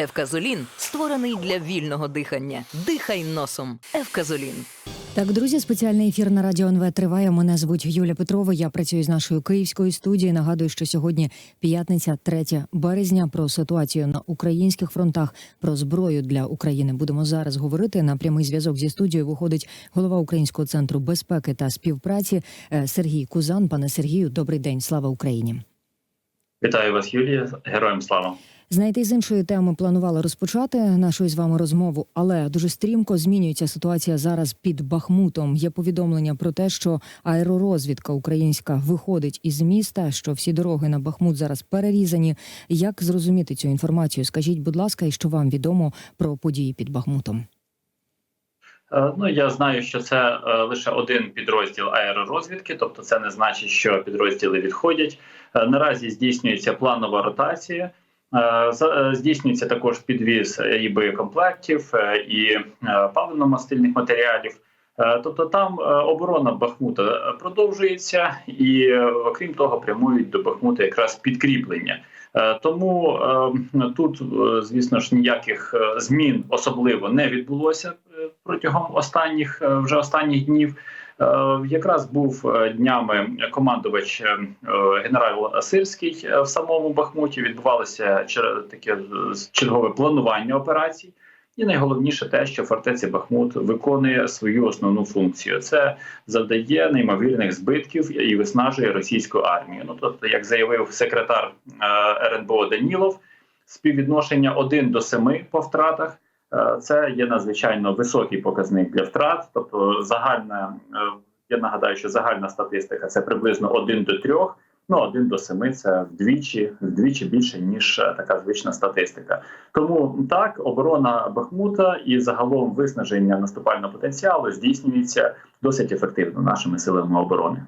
Евказолін створений для вільного дихання. Дихай носом. Евказолін. Так, друзі, спеціальний ефір на радіо НВ триває. Мене звуть Юля Петрова. Я працюю з нашою київською студією. Нагадую, що сьогодні п'ятниця, 3 березня. Про ситуацію на українських фронтах, про зброю для України. Будемо зараз говорити. На прямий зв'язок зі студією виходить голова Українського центру безпеки та співпраці е, Сергій Кузан. Пане Сергію, добрий день. Слава Україні. Вітаю вас, Юлія. Героям слава. Знаєте, з іншої теми планувала розпочати нашу з вами розмову, але дуже стрімко змінюється ситуація зараз під Бахмутом. Є повідомлення про те, що аеророзвідка українська виходить із міста, що всі дороги на Бахмут зараз перерізані. Як зрозуміти цю інформацію? Скажіть, будь ласка, і що вам відомо про події під Бахмутом? Е, Ну я знаю, що це е, лише один підрозділ аеророзвідки, тобто це не значить, що підрозділи відходять. Е, Наразі здійснюється планова ротація. Е, е, Здійснюється також підвіз і боєкомплектів, е, і паливно-мастильних матеріалів. Тобто там оборона Бахмута продовжується, і окрім того, прямують до Бахмута якраз підкріплення. Тому тут, звісно ж, ніяких змін особливо не відбулося протягом останніх вже останніх днів. Е, Якраз був е, днями командувач е, генерал Сирський в самому Бахмуті. Відбувалося таке чергове планування операцій. І найголовніше те, що фортеця Бахмут виконує свою основну функцію. Це завдає неймовірних збитків і виснажує російську армію. Ну тобто, як заявив секретар РНБО Данілов, співвідношення 1 до 7 по втратах. Е, Це є надзвичайно високий показник для втрат. Тобто, загальна е, я нагадаю, що загальна статистика це приблизно 1 до 3, Ну 1 до 7 – це вдвічі вдвічі більше ніж е, така звична статистика. Тому так оборона Бахмута і загалом виснаження наступального потенціалу здійснюється досить ефективно нашими силами оборони.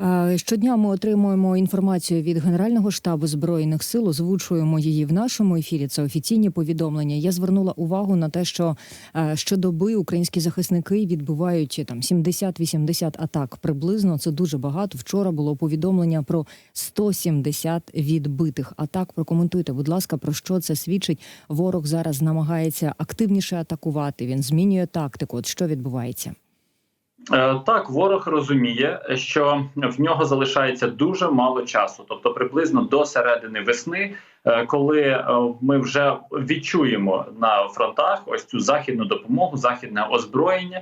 Е, Щодня ми отримуємо інформацію від Генерального штабу збройних сил. Озвучуємо її в нашому ефірі. Це офіційні повідомлення. Я звернула увагу на те, що е, щодоби українські захисники відбувають там 70-80 атак. Приблизно це дуже багато. Вчора було повідомлення про 170 відбитих атак. Прокоментуйте, будь ласка, про що це свідчить. Ворог зараз намагається активніше атакувати. Він змінює тактику. От що відбувається. Е, Так, ворог розуміє, що в нього залишається дуже мало часу, тобто приблизно до середини весни, е, коли е, ми вже відчуємо на фронтах ось цю західну допомогу, західне озброєння,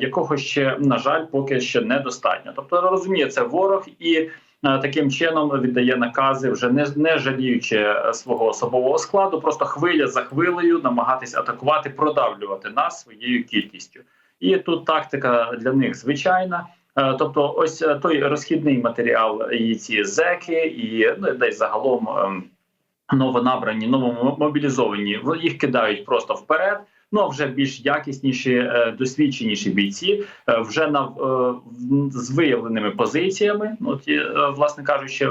якого ще на жаль поки ще недостатньо. Тобто розуміє це ворог і. Таким чином віддає накази, вже не, не жаліючи свого особового складу, просто хвиля за хвилею намагатись атакувати, продавлювати нас своєю кількістю. І тут тактика для них звичайна. Е, Тобто, ось е, той розхідний матеріал, і ці зеки, і ну десь загалом ем, новонабрані, новомобілізовані, їх кидають просто вперед. Ну а вже більш якісніші, е, досвідченіші бійці вже на з виявленими позиціями. Ну ті, власне кажучи,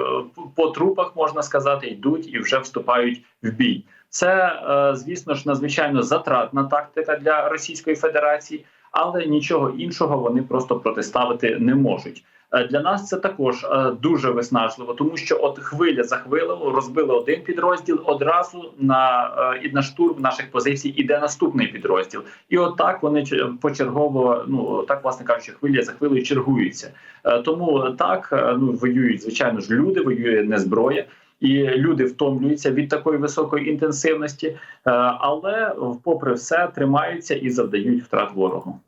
по трупах можна сказати, йдуть і вже вступають в бій. Це, звісно ж, надзвичайно затратна тактика для Російської Федерації, але нічого іншого вони просто протиставити не можуть. Е, Для нас це також е, дуже виснажливо, тому що от хвиля за хвилею розбили один підрозділ одразу на е, і на штурм наших позицій іде наступний підрозділ, і от так вони почергово, ну так власне кажучи, хвиля за хвилею чергуються. Тому так ну воюють звичайно ж люди, воює не зброя. І люди втомлюються від такої високої інтенсивності, е, але попри все тримаються і завдають втрат ворогу.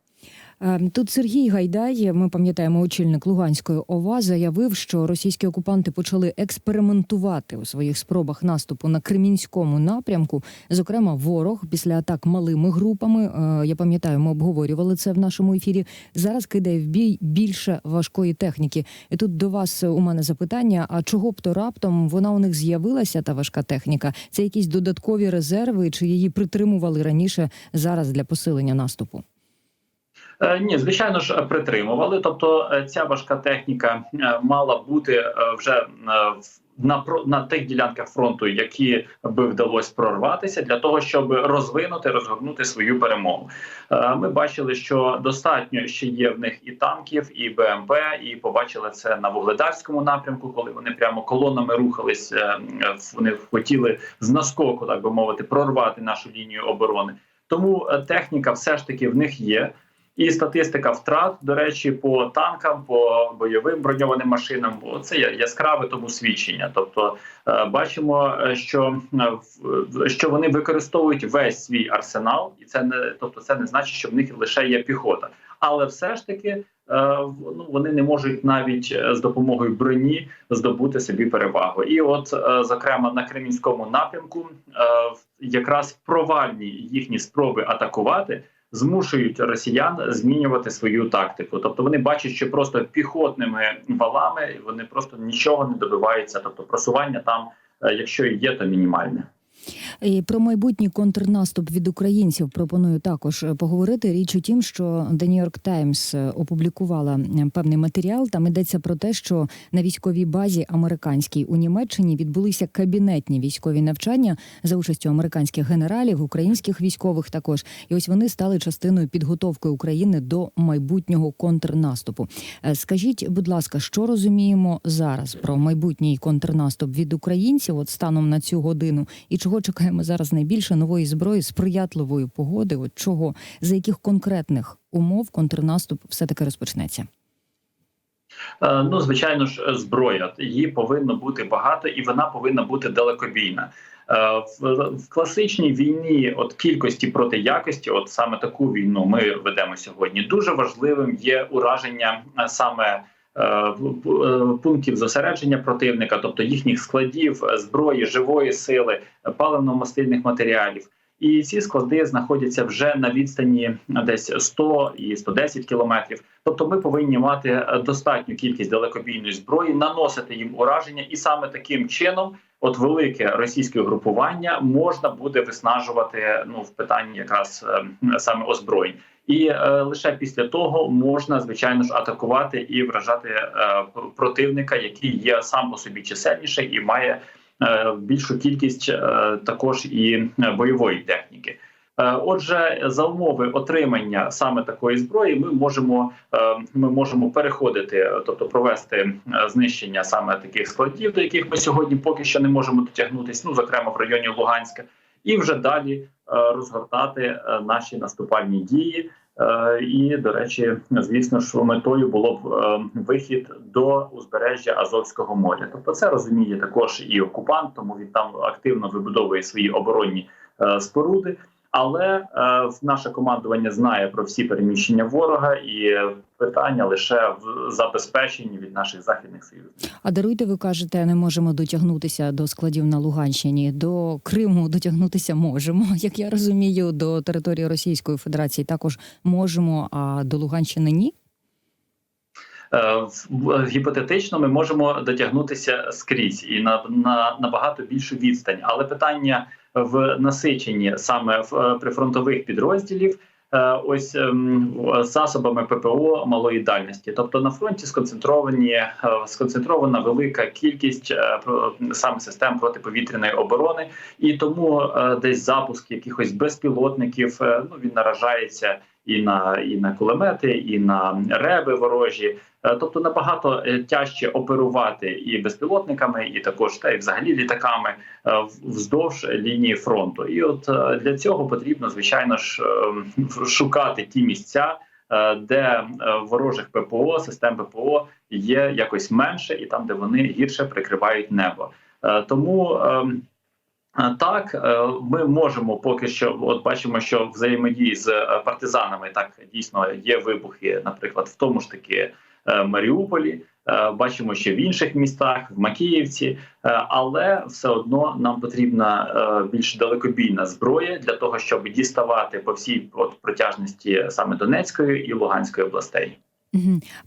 Е, Тут Сергій Гайдай, ми пам'ятаємо, очільник Луганської ОВА, заявив, що російські окупанти почали експериментувати у своїх спробах наступу на Кремінському напрямку. Зокрема, ворог після атак малими групами. е, Я пам'ятаю, ми обговорювали це в нашому ефірі. Зараз кидає в бій більше важкої техніки. І тут до вас у мене запитання: а чого б то раптом вона у них з'явилася, та важка техніка? Це якісь додаткові резерви, чи її притримували раніше зараз для посилення наступу? Е, Ні, звичайно ж притримували. Тобто, е, ця важка техніка е, мала бути вже на на тих ділянках фронту, які би вдалося прорватися, для того, щоб розвинути, розгорнути свою перемогу. Ми бачили, що достатньо ще є в них і танків, і БМП, і побачили це на вугледарському напрямку, коли вони прямо колонами рухались. Вони хотіли з наскоку, так би мовити, прорвати нашу лінію оборони. Тому техніка все ж таки в них є. І статистика втрат, до речі, по танкам, по бойовим броньованим машинам, бо це яскраве тому свідчення. Тобто е, бачимо, е, що, е, що вони використовують весь свій арсенал, і це не тобто, це не значить, що в них лише є піхота. Але все ж таки ну, вони не можуть навіть з допомогою броні здобути собі перевагу. І от, зокрема, на Кремінському напрямку, якраз провальні їхні спроби атакувати змушують росіян змінювати свою тактику. Тобто вони бачать, що просто піхотними валами вони просто нічого не добиваються. Тобто просування там, е, якщо є, то мінімальне. І про майбутній контрнаступ від українців пропоную також е, поговорити. Річ у тім, що The New York Times е, опублікувала певний матеріал. Там йдеться про те, що на військовій базі американській у Німеччині відбулися кабінетні військові навчання за участю американських генералів, українських військових також. І ось вони стали частиною підготовки України до майбутнього контрнаступу. Е, Скажіть, будь ласка, що розуміємо зараз про майбутній контрнаступ від українців, от станом на цю годину, і чого чекаємо зараз найбільше нової зброї, сприятливої погоди? От чого за яких конкретних умов контрнаступ все таки розпочнеться? Е, Ну, звичайно ж, зброя її повинно бути багато, і вона повинна бути далекобійна. Е, В, в класичній війні, от кількості проти якості, от саме таку війну ми ведемо сьогодні. Дуже важливим є ураження е, саме. Е, е, Пунктів зосередження противника, тобто їхніх складів, е, зброї, живої сили, паливно-мастильних матеріалів, і ці склади знаходяться вже на відстані десь 100 і 110 кілометрів. Тобто, ми повинні мати е, достатню кількість далекобійної зброї, наносити їм ураження, і саме таким чином, от велике російське групування можна буде виснажувати ну в питанні якраз е, саме озброєнь. І е, лише після того можна звичайно ж атакувати і вражати е, противника, який є сам по собі чисельніший і має більшу кількість е, також і е, бойової техніки. Е, Отже, за умови отримання саме такої зброї, ми можемо е, ми можемо переходити, е, тобто провести е, знищення саме таких складів, до яких ми сьогодні поки що не можемо дотягнутися. Ну зокрема в районі Луганська, і вже далі е, розгортати е, наші наступальні дії. Е, І, до речі, звісно ж, метою було б е, вихід до узбережжя Азовського моря. Тобто, це розуміє також і окупант, тому він там активно вибудовує свої оборонні е, споруди. Але е, наше командування знає про всі переміщення ворога, і питання лише в забезпеченні від наших західних союзників. А даруйте, ви кажете, не можемо дотягнутися до складів на Луганщині. До Криму дотягнутися можемо. Як я розумію, до території Російської Федерації також можемо, а до Луганщини ні. Е, Гіпотетично ми можемо дотягнутися скрізь і на, на набагато більшу відстань. Але питання в насиченні саме в е, прифронтових підрозділів. е, Ось ем, засобами ППО малої дальності, тобто на фронті сконцентровані е, сконцентрована велика кількість е, саме систем протиповітряної оборони, і тому е, десь запуск якихось безпілотників е, ну він наражається і на і на кулемети, і на реби ворожі. Е, Тобто набагато е, тяжче оперувати і безпілотниками, і також та й взагалі літаками е, вздовж лінії фронту. І от для цього потрібно звичайно ж шукати ті місця, де ворожих ППО, систем ППО є якось менше, і там, де вони гірше прикривають небо. Тому ем, Так, е, ми можемо поки що, от бачимо, що взаємодії з е, партизанами так дійсно є вибухи, наприклад, в тому ж таки е, Маріуполі. Бачимо, що в інших містах, в Макіївці, але все одно нам потрібна більш далекобійна зброя для того, щоб діставати по всій от протяжності саме Донецької і Луганської областей.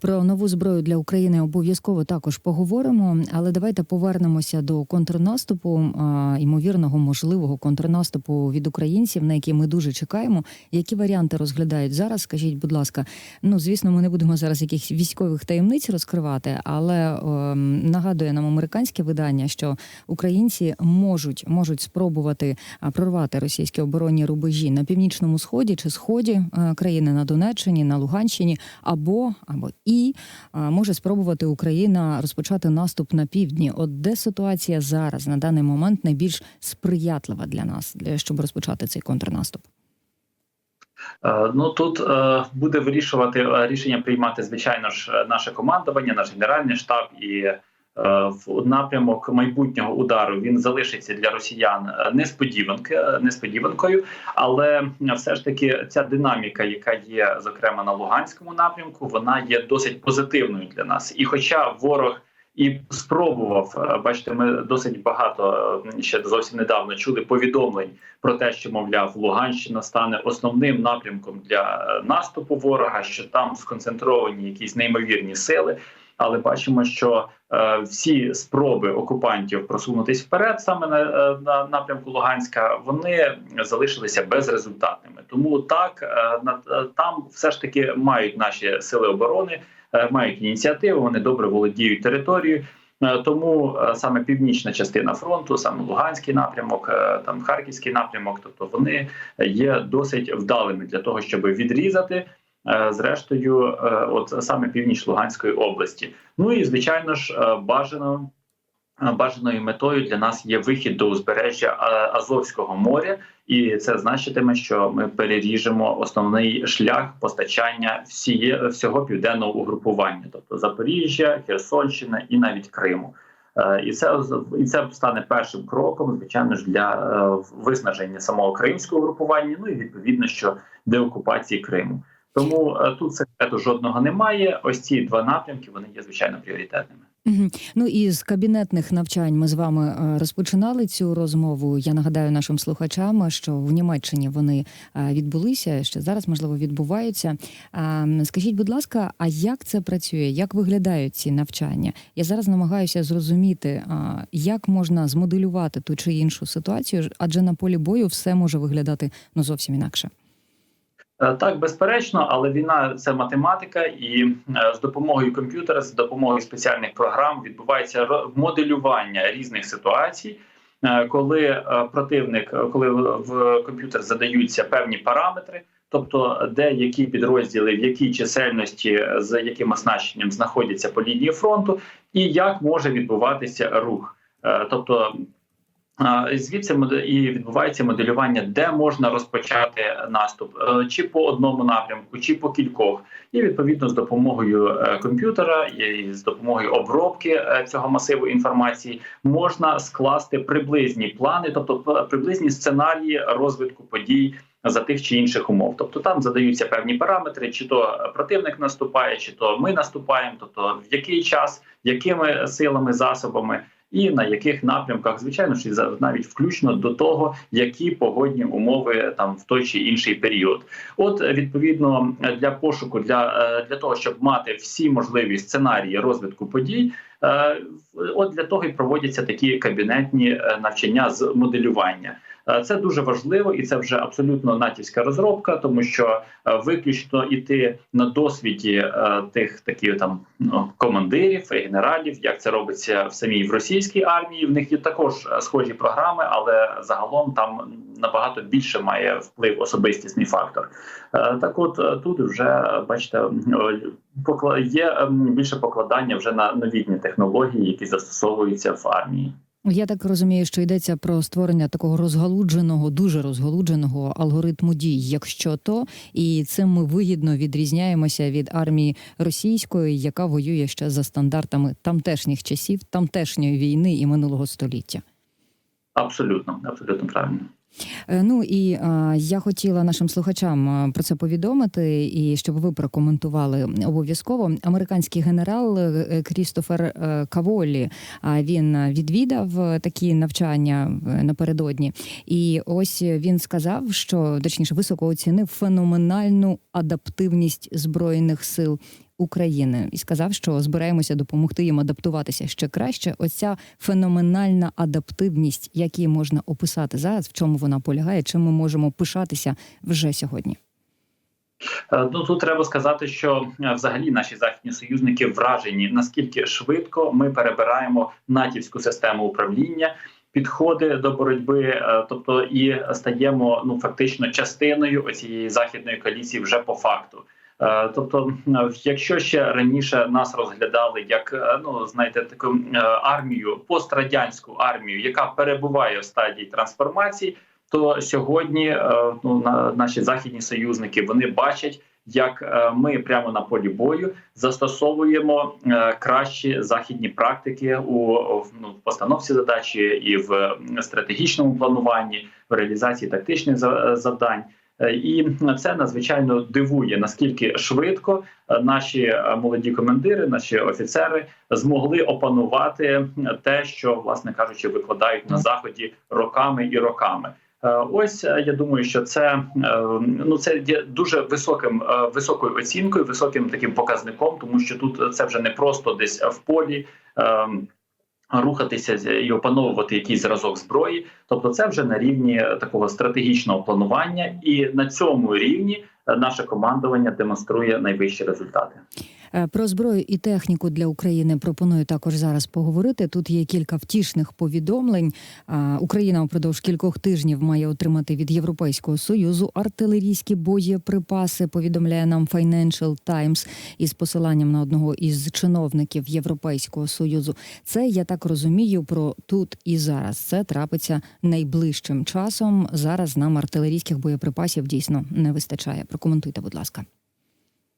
Про нову зброю для України обов'язково також поговоримо, але давайте повернемося до контрнаступу, ймовірного можливого контрнаступу від українців, на який ми дуже чекаємо. Які варіанти розглядають зараз? Скажіть, будь ласка, ну звісно, ми не будемо зараз якихось військових таємниць розкривати, але ем, нагадує нам американське видання, що українці можуть можуть спробувати прорвати російські оборонні рубежі на північному сході чи сході е, країни на Донеччині, на Луганщині, або або і може спробувати Україна розпочати наступ на півдні. От де ситуація зараз на даний момент найбільш сприятлива для нас, для щоб розпочати цей контрнаступ? Е, Ну тут е, буде вирішувати е, рішення приймати звичайно ж наше командування, наш генеральний штаб і в напрямок майбутнього удару він залишиться для росіян е, несподіванки е, несподіванкою, але е, все ж таки ця динаміка, яка є зокрема на Луганському напрямку, вона є досить позитивною для нас. І хоча ворог і спробував, е, бачите, ми досить багато е, ще зовсім недавно чули повідомлень про те, що мовляв Луганщина стане основним напрямком для е, наступу ворога, що там сконцентровані якісь неймовірні сили. Але бачимо, що е, всі спроби окупантів просунутись вперед, саме на, е, на напрямку Луганська, вони залишилися безрезультатними. Тому так е, на, е, там все ж таки мають наші сили оборони, е, мають ініціативу. Вони добре володіють територією. Е, Тому саме північна частина фронту, саме Луганський напрямок, там Харківський напрямок, тобто вони є досить вдалими для того, щоб відрізати зрештою, е, от саме північ Луганської області. Ну і звичайно ж, е, бажано. е, Бажаною метою для нас є вихід до узбережжя е, Азовського моря, і це значитиме, що ми переріжемо основний шлях постачання всіє, всього південного угрупування, тобто Запоріжжя, Херсонщина і навіть Криму. Е, І це і це стане першим кроком, звичайно ж, для е, виснаження самого кримського групування. Ну і відповідно, що деокупації Криму. Тому е, тут секрету жодного немає. Ось ці два напрямки вони є звичайно пріоритетними. Ну і з кабінетних навчань ми з вами е, розпочинали цю розмову. Я нагадаю нашим слухачам, що в Німеччині вони е, відбулися ще зараз, можливо, відбуваються. Скажіть, будь ласка, а як це працює? Як виглядають ці навчання? Я зараз намагаюся зрозуміти, як можна змоделювати ту чи іншу ситуацію, адже на полі бою все може виглядати ну зовсім інакше. Е, Так, безперечно, але війна це математика, і е, з допомогою комп'ютера, з допомогою спеціальних програм відбувається моделювання різних ситуацій, е, коли противник, коли в комп'ютер задаються певні параметри, тобто де які підрозділи, в якій чисельності з яким оснащенням знаходяться по лінії фронту, і як може відбуватися рух. Тобто Звідси і відбувається моделювання, де можна розпочати наступ, е, чи по одному напрямку, чи по кількох, і відповідно з допомогою е, комп'ютера і з допомогою обробки е, цього масиву інформації можна скласти приблизні плани, тобто приблизні сценарії розвитку подій за тих чи інших умов. Тобто там задаються певні параметри, чи то противник наступає, чи то ми наступаємо, тобто в який час, якими силами, засобами і на яких напрямках, звичайно ж, навіть включно до того, які погодні умови там в той чи інший період. От відповідно для пошуку, для, е, для того, щоб мати всі можливі сценарії розвитку подій. е, От для того і проводяться такі кабінетні е, навчання з моделювання. Е, Це дуже важливо, і це вже абсолютно натівська розробка, тому що е, виключно іти на досвіді е, тих таких там ну, командирів, генералів, як це робиться в самій в російській армії. В них є також схожі програми, але загалом там набагато більше має вплив особистісний фактор. Так, от тут вже бачите, є ем, більше покладання вже на новітні технології, які застосовуються в армії. Я так розумію, що йдеться про створення такого розгалудженого, дуже розгалудженого алгоритму дій, якщо то, і цим ми вигідно відрізняємося від армії російської, яка воює ще за стандартами тамтешніх часів, тамтешньої війни і минулого століття. Абсолютно, абсолютно правильно. Е, Ну і е, я хотіла нашим слухачам е, про це повідомити, і щоб ви прокоментували обов'язково. Американський генерал Крістофер Каволі а він відвідав такі навчання напередодні, і ось він сказав, що точніше високо оцінив феноменальну адаптивність збройних сил України і сказав, що збираємося допомогти їм адаптуватися ще краще. Оця феноменальна адаптивність, як її можна описати зараз, в чому вона полягає, чим ми можемо пишатися вже сьогодні. Е, Ну тут треба сказати, що е, взагалі наші західні союзники вражені наскільки швидко ми перебираємо натівську систему управління. Підходи до боротьби, е, тобто і стаємо ну фактично частиною цієї західної коаліції вже по факту. Е, Тобто, якщо ще раніше нас розглядали як е, ну знаєте, таку е, армію, пострадянську армію, яка перебуває в стадії трансформації, то сьогодні ну наші західні союзники вони бачать, як ми прямо на полі бою застосовуємо кращі західні практики у ну, постановці задачі і в стратегічному плануванні, в реалізації тактичних за- завдань. Е, І це надзвичайно дивує, наскільки швидко е, наші е, молоді командири, наші офіцери змогли опанувати те, що, власне кажучи, викладають на заході роками і роками. Ось я думаю, що це ну це є дуже високим високою оцінкою, високим таким показником, тому що тут це вже не просто десь в полі. Е, Рухатися і опановувати якийсь зразок зброї, тобто це вже на рівні такого стратегічного планування, і на цьому рівні е, наше командування демонструє найвищі результати. Е, Про зброю і техніку для України пропоную також зараз поговорити. Тут є кілька втішних повідомлень. Україна упродовж кількох тижнів має отримати від Європейського союзу артилерійські боєприпаси. Повідомляє нам Financial Times із посиланням на одного із чиновників Європейського союзу. Це я так розумію про тут і зараз. Це трапиться найближчим часом. Зараз нам артилерійських боєприпасів дійсно не вистачає. Прокоментуйте, будь ласка.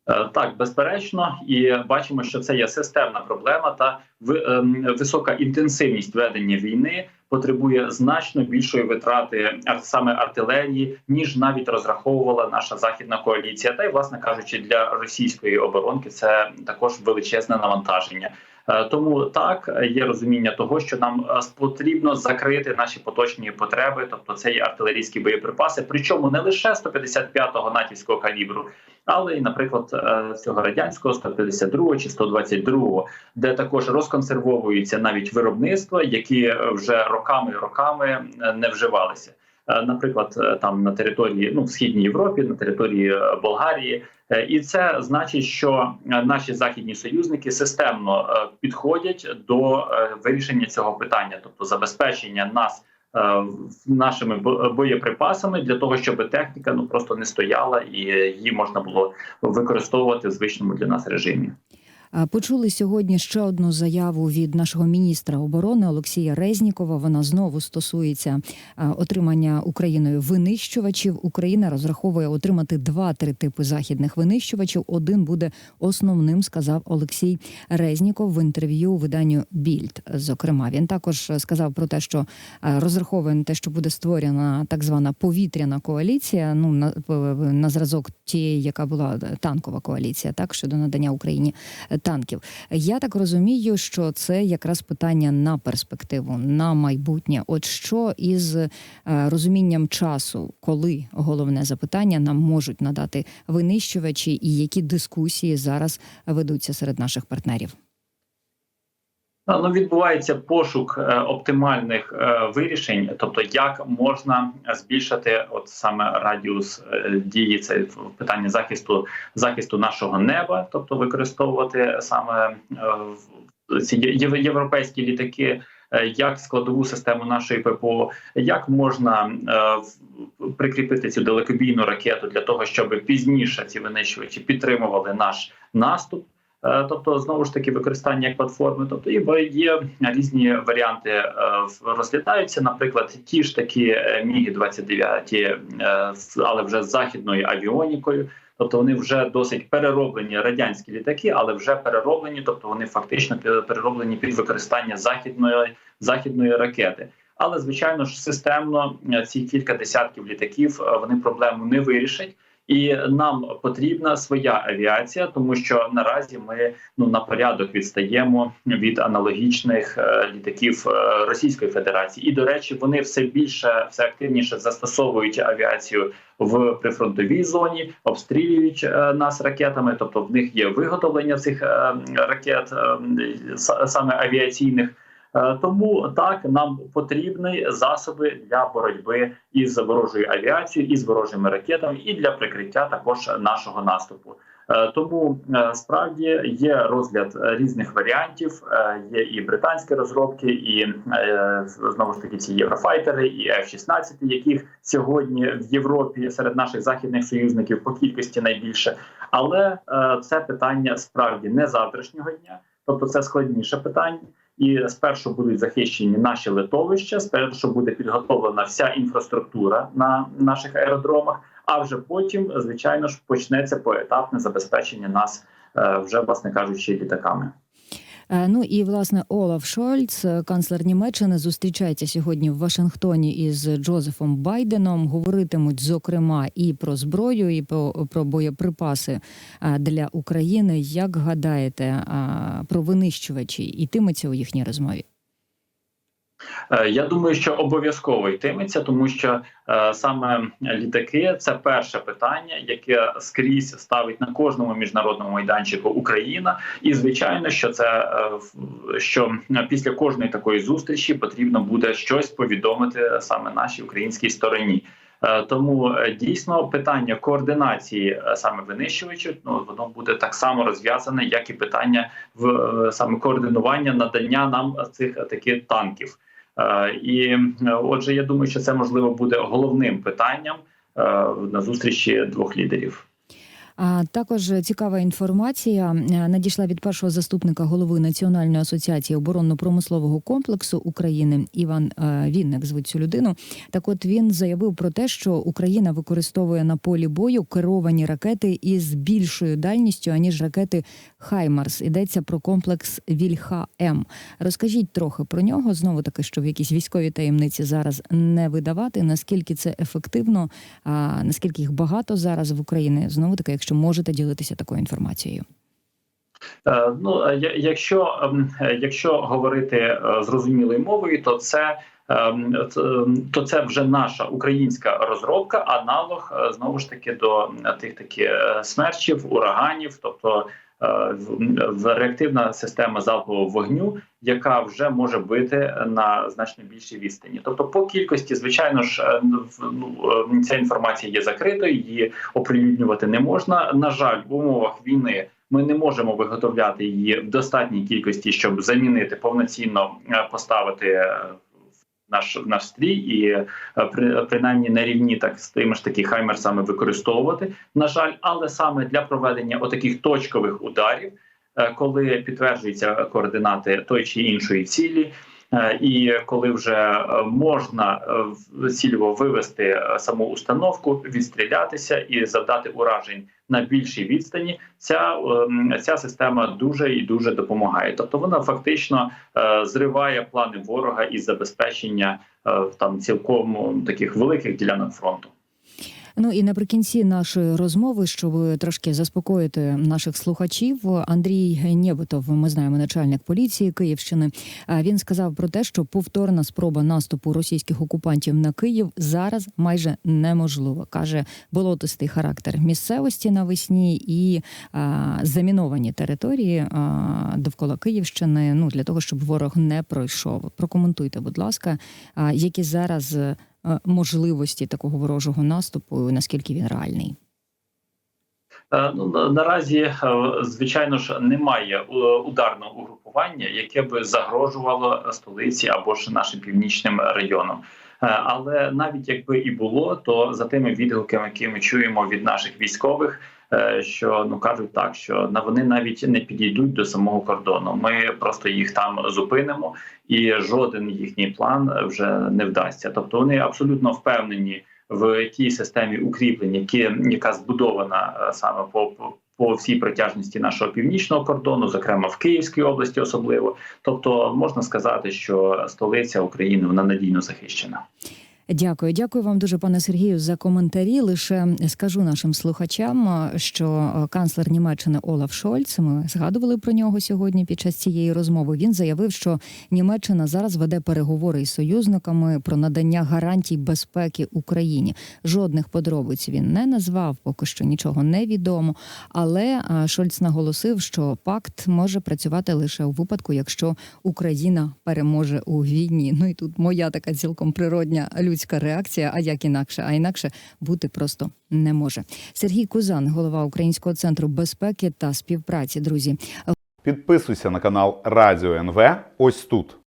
Е, Так, безперечно, і бачимо, що це є системна проблема, та ем, висока інтенсивність ведення війни потребує значно більшої витрати саме артилерії, ніж навіть розраховувала наша західна коаліція. Та й, власне кажучи, для російської оборонки це також величезне навантаження. Е, Тому так є розуміння того, що нам е, потрібно закрити наші поточні потреби, тобто це є артилерійські боєприпаси, причому не лише 155-го натівського калібру, але й, наприклад, е, цього радянського 152 чи 122, де також розконсервовуються навіть виробництва, які е, вже роками і роками е, не вживалися. Е, Наприклад, е, там на території ну в східній Європі, на території е, Болгарії, і це значить, що наші західні союзники системно підходять до вирішення цього питання, тобто забезпечення нас нашими боєприпасами для того, щоб техніка ну просто не стояла і її можна було використовувати в звичному для нас режимі. А, Почули сьогодні ще одну заяву від нашого міністра оборони Олексія Резнікова. Вона знову стосується отримання Україною винищувачів. Україна розраховує отримати два-три типи західних винищувачів. Один буде основним, сказав Олексій Резніков в інтерв'ю виданню Більд. Зокрема, він також сказав про те, що а, розраховує на те, що буде створена так звана повітряна коаліція. Ну на, на зразок тієї, яка була танкова коаліція, так щодо надання Україні танків. Я так розумію, що це якраз питання на перспективу, на майбутнє. От що із е, розумінням часу, коли головне запитання нам можуть надати винищувачі, і які дискусії зараз ведуться серед наших партнерів? А, Ну, відбувається пошук е, оптимальних е, вирішень, тобто як можна збільшити от саме радіус е, дії це питання захисту захисту нашого неба, тобто використовувати саме е, ці європейські літаки. е, Як складову систему нашої ППО, як можна е, прикріпити цю далекобійну ракету для того, щоб пізніше ці винищувачі підтримували наш наступ? Е, тобто знову ж таки використання як платформи. Тобто і є різні варіанти е, розглядаються. Наприклад, ті ж такі е, міги 29 е, але вже з західною авіонікою. Тобто вони вже досить перероблені радянські літаки, але вже перероблені, тобто вони фактично перероблені під використання західної західної ракети. Але звичайно ж системно е, ці кілька десятків літаків е, вони проблему не вирішать. І нам потрібна своя авіація, тому що наразі ми ну на порядок відстаємо від аналогічних е, літаків е, Російської Федерації. І до речі, вони все більше, все активніше застосовують авіацію в прифронтовій зоні, обстрілюють е, нас ракетами. Тобто, в них є виготовлення цих ракет саме авіаційних. Е, Тому так нам потрібні засоби для боротьби із ворожою авіацією, із ворожими ракетами, і для прикриття також нашого наступу. Е, Тому е, справді є розгляд різних варіантів. Є і британські розробки, і знову ж таки ці єврофайтери, і F-16, яких сьогодні в Європі серед наших західних союзників по кількості найбільше. Але це питання справді не завтрашнього дня, тобто це складніше питання. І спершу будуть захищені наші литовища, спершу буде підготовлена вся інфраструктура на наших аеродромах. А вже потім, звичайно ж, почнеться поетапне забезпечення нас, е, вже власне кажучи, літаками. Е, Ну і власне Олаф Шольц, е, канцлер Німеччини, зустрічається сьогодні в Вашингтоні із Джозефом Байденом. Говоритимуть зокрема і про зброю, і про, про боєприпаси е, для України. Як гадаєте, про винищувачі ітиметься у їхній розмові? Е, Я думаю, що обов'язково йтиметься, тому що е, саме літаки це перше питання, яке скрізь ставить на кожному міжнародному майданчику Україна. І звичайно, що це е, що після кожної такої зустрічі потрібно буде щось повідомити саме нашій українській стороні. Е, Тому е, дійсно питання координації саме винищувачів, ну воно буде так само розв'язане, як і питання в саме координування надання нам цих таких танків. Е, І е, отже, я думаю, що це можливо буде головним питанням е, на зустрічі двох лідерів. Також цікава інформація е, надійшла від першого заступника голови Національної асоціації оборонно-промислового комплексу України Іван е, Вінник звуть цю людину. Так, от він заявив про те, що Україна використовує на полі бою керовані ракети із більшою дальністю аніж ракети Хаймарс. Йдеться про комплекс Вільха М. Розкажіть трохи про нього. Знову таки, щоб якісь військові таємниці зараз не видавати. Наскільки це ефективно, а наскільки їх багато зараз в Україні? Знову таки, якщо можете ділитися такою інформацією. Е, Ну, е, якщо, ем, якщо говорити е, зрозумілою мовою, то це. ем, ем, То це вже наша українська розробка, аналог знову ж таки до тих таки е, смерчів, ураганів, тобто реактивна система залпового вогню, яка вже може бити на значно більшій відстані. Тобто, по кількості, звичайно ж, е, ну, е, ця інформація є закритою, її оприлюднювати не можна. На жаль, в умовах війни. Ми не можемо виготовляти її в достатній кількості, щоб замінити повноцінно е, поставити е, наш наш стрій і е, при принаймні на рівні так з тими ж таки хаймерсами використовувати. На жаль, але саме для проведення отаких точкових ударів, е, коли підтверджуються координати той чи іншої цілі. е, І коли вже можна цільово вивести саму установку, відстрілятися і завдати уражень на більшій відстані, ця, ем, ця система дуже і дуже допомагає. Тобто вона фактично е, зриває плани ворога із забезпечення е, там цілком таких великих ділянок фронту. Ну і наприкінці нашої розмови, щоб трошки заспокоїти наших слухачів, Андрій Нєбитов, ми знаємо, начальник поліції Київщини. Він сказав про те, що повторна спроба наступу російських окупантів на Київ зараз майже неможлива. каже болотистий характер місцевості навесні і а, заміновані території а, довкола Київщини. Ну для того, щоб ворог не пройшов. Прокоментуйте, будь ласка, а, які зараз можливості такого ворожого наступу, наскільки він реальний? Е, Ну наразі, е, звичайно ж, немає е, ударного угрупування, яке би загрожувало столиці або ж нашим північним районам. Е, Але навіть якби і було, то за тими відгуками, які ми чуємо від наших військових, е, що ну кажуть так, що вони навіть не підійдуть до самого кордону. Ми просто їх там зупинимо, і жоден їхній план вже не вдасться. Тобто вони абсолютно впевнені в тій системі укріплень, які яка збудована е, саме по, по, по всій протяжності нашого північного кордону, зокрема в Київській області, особливо. Тобто можна сказати, що столиця України вона надійно захищена. Дякую, дякую вам дуже, пане Сергію, за коментарі. Лише скажу нашим слухачам, що е, канцлер Німеччини Олаф Шольц, ми згадували про нього сьогодні під час цієї розмови. Він заявив, що Німеччина зараз веде переговори із союзниками про надання гарантій безпеки Україні. Жодних подробиць він не назвав, поки що нічого не відомо. Але е, Шольц наголосив, що пакт може працювати лише у випадку, якщо Україна переможе у війні. Ну і тут моя така цілком природня людська реакція. А як інакше? А інакше бути просто не може. Сергій Кузан, голова Українського центру безпеки та співпраці. Друзі, Підписуйся на канал Радіо НВ ось тут.